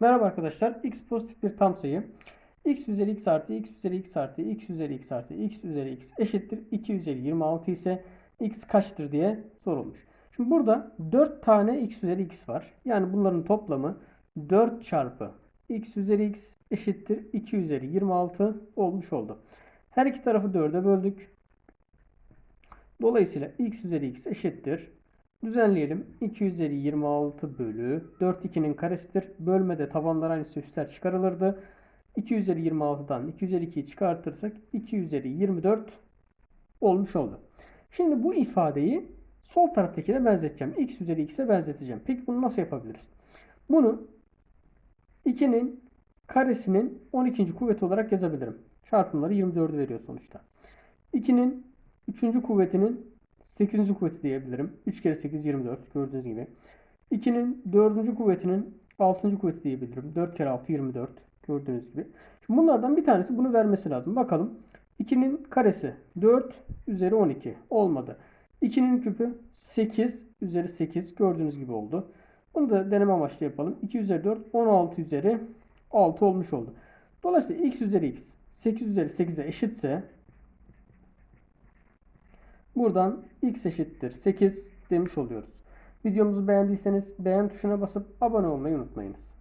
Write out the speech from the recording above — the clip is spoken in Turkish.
Merhaba arkadaşlar. X pozitif bir tam sayı. x üzeri x artı x üzeri x artı x üzeri x artı x üzeri x eşittir 2 üzeri 26 ise x kaçtır diye sorulmuş. Şimdi burada 4 tane x üzeri x var. Yani bunların toplamı 4 çarpı x üzeri x eşittir 2 üzeri 26 olmuş oldu. Her iki tarafı 4'e böldük. Dolayısıyla x üzeri x eşittir. Düzenleyelim. 2 üzeri 26 bölü 4 2'nin karesidir. Bölmede tabanlar aynısı üstler çıkarılırdı. 2 üzeri 26'dan 2 üzeri 2'yi çıkartırsak 2 üzeri 24 olmuş oldu. Şimdi bu ifadeyi sol taraftakine benzeteceğim. x üzeri x'e benzeteceğim. Peki bunu nasıl yapabiliriz? Bunu 2'nin karesinin 12. kuvveti olarak yazabilirim. Çarpımları 24'ü veriyor sonuçta. 2'nin 3. kuvvetinin 8. kuvveti diyebilirim. 3 kere 8 24 gördüğünüz gibi. 2'nin 4. kuvvetinin 6. kuvveti diyebilirim. 4 kere 6 24 gördüğünüz gibi. Şimdi bunlardan bir tanesi bunu vermesi lazım. Bakalım. 2'nin karesi 4 üzeri 12 olmadı. 2'nin küpü 8 üzeri 8 gördüğünüz gibi oldu. Bunu da deneme amaçlı yapalım. 2 üzeri 4 16 üzeri 6 olmuş oldu. Dolayısıyla x üzeri x 8 üzeri 8'e eşitse buradan x eşittir 8 demiş oluyoruz. Videomuzu beğendiyseniz beğen tuşuna basıp abone olmayı unutmayınız.